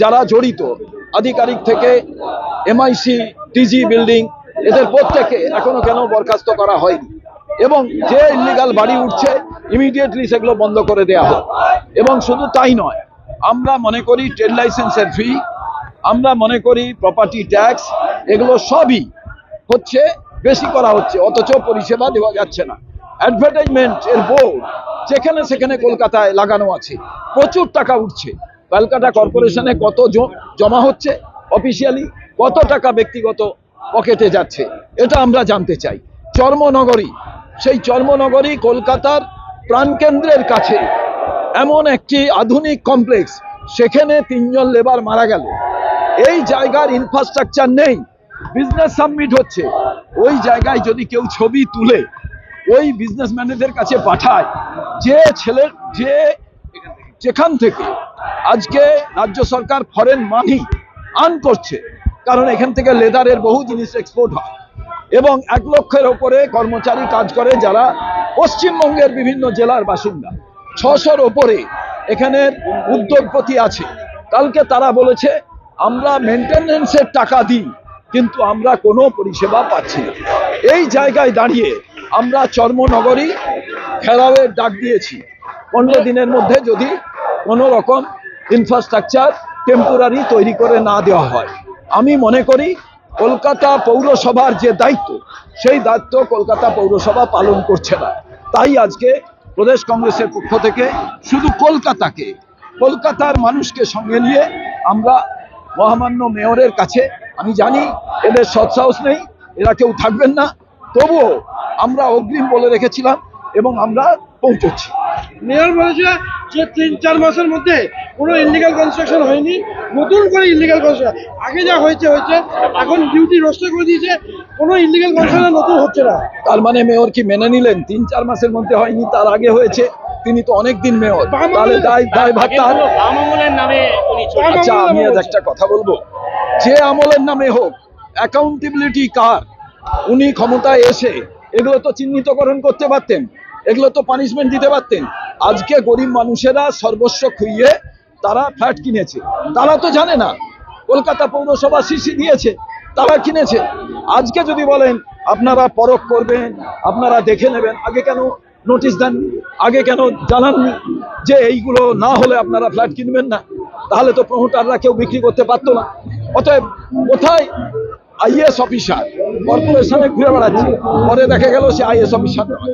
যারা জড়িত, আধিকারিক থেকে এমআইসি টিজি বিল্ডিং এদের প্রত্যেকে এখনও কেন বরখাস্ত করা হয়নি? এবং যে ইলিগাল বাড়ি উঠছে ইমিডিয়েটলি সেগুলো বন্ধ করে দেয়া হয় এবং শুধু তাই নয়, আমরা মনে করি ট্রেড লাইসেন্সের ফি আমরা মনে করি প্রপার্টি ট্যাক্স এগুলো সবই হচ্ছে, বেশি করা হচ্ছে, অথচ পরিষেবা দেওয়া যাচ্ছে না। অ্যাডভার্টাইজমেন্ট এর বোর্ড যেখানে সেখানে কলকাতায় লাগানো আছে, প্রচুর টাকা উঠছে। কলকাতা কর্পোরেশনে কত জমা হচ্ছে অফিসিয়ালি কত টাকা ব্যক্তিগত পকেটে যাচ্ছে? এটা আমরা জানতে চাই। চর্মনগরী, সেই চর্মনগরী কলকাতার প্রাণকেন্দ্রের কাছে এমন একটি আধুনিক কমপ্লেক্স সেখানে তিনজন লেবার মারা গেল। এই জায়গার ইনফ্রাস্ট্রাকচার নেই। বিজনেস সাবমিট হচ্ছে। ওই জায়গায় যদি কেউ ছবি তুলে ওই বিজনেসম্যানেদের কাছে পাঠায়, যে ছেলের যে যেখান থেকে আজকে রাজ্য সরকার ফরেন মানি আর্ন করছে, কারণ এখান থেকে লেদারের বহু জিনিস এক্সপোর্ট হয়। এবং এক লক্ষের ওপরে কর্মচারী কাজ করে যারা পশ্চিমবঙ্গের বিভিন্ন জেলার বাসিন্দা। ছশোর ওপরে এখানের উদ্যোগপতি আছে। কালকে তারা বলেছে, আমরা মেনটেনেন্সের টাকা দিই, কিন্তু আমরা কোনো পরিষেবা পাচ্ছি না। এই জায়গায় দাঁড়িয়ে আমরা চর্মনগরী ঘেরাওয়ের ডাক দিয়েছি। পনেরো দিনের মধ্যে যদি কোনো রকম ইনফ্রাস্ট্রাকচার টেম্পোরারি তৈরি করে না দেওয়া হয়। আমি মনে করি কলকাতা পৌরসভার যে দায়িত্ব, সেই দায়িত্ব কলকাতা পৌরসভা পালন করছে না। তাই আজকে প্রদেশ কংগ্রেসের পক্ষ থেকে শুধু কলকাতাকে, কলকাতার মানুষকে সঙ্গে নিয়ে আমরা মহামান্য মেয়রের কাছে, আমি জানি এদের সৎসাহস নেই, এরা কেউ থাকবেন না, তবুও আমরা অগ্রিম বলে রেখেছিলাম এবং আমরা পৌঁছচ্ছি। মেয়র বলেছে যে তিন চার মাসের মধ্যে কোনো ইলিগাল কনস্ট্রাকশন হয়নি নতুন করে ইলিগাল কনস্ট্রাকশন আগে যা হয়েছে হয়েছে। এখন ডিউটি রোস্টার করে দিয়েছে কোনো ইলিগাল কনস্ট্রাকশন নতুন হচ্ছে না। তার মানে মেয়র কি মেনে নিলেন? তিন চার মাসের মধ্যে হয়নি তার আগে হয়েছে। তিনি তো অনেক দিন মেয়র তাহলে দায় দায় তার? আচ্ছা আমি আজ একটা কথা বলব। যে আমলের নামে হোক অ্যাকাউন্টেবিলিটি কার? উনি ক্ষমতায় এসে এগুলো তো চিহ্নিতকরণ করতে পারতেন এগুলো তো পানিশমেন্ট দিতে পারতেন। আজকে গরিব মানুষেরা সর্বস্ব খুইয়ে তারা ফ্ল্যাট কিনেছে। তারা তো জানে না। কলকাতা পৌরসভা সিসি দিয়েছে, তারা কিনেছে। আজকে যদি বলেন, আপনারা পরখ করবেন, আপনারা দেখে নেবেন, আগে কেন নোটিশ দেন আগে কেন জানাননি যে এইগুলো না হলে আপনারা ফ্ল্যাট কিনবেন না? তাহলে তো প্রমোটাররা কেউ বিক্রি করতে পারতো না। অতএব কোথায় আইএস অফিসার। কর্পোরেশনে ঘুরে বেড়াচ্ছে। পরে দেখা গেল সে আইএস অফিসার নয়।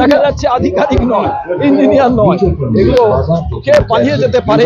দেখা যাচ্ছে আধিকারিক নয়, ইঞ্জিনিয়ার নয়। এগুলো কে পালিয়ে যেতে পারে?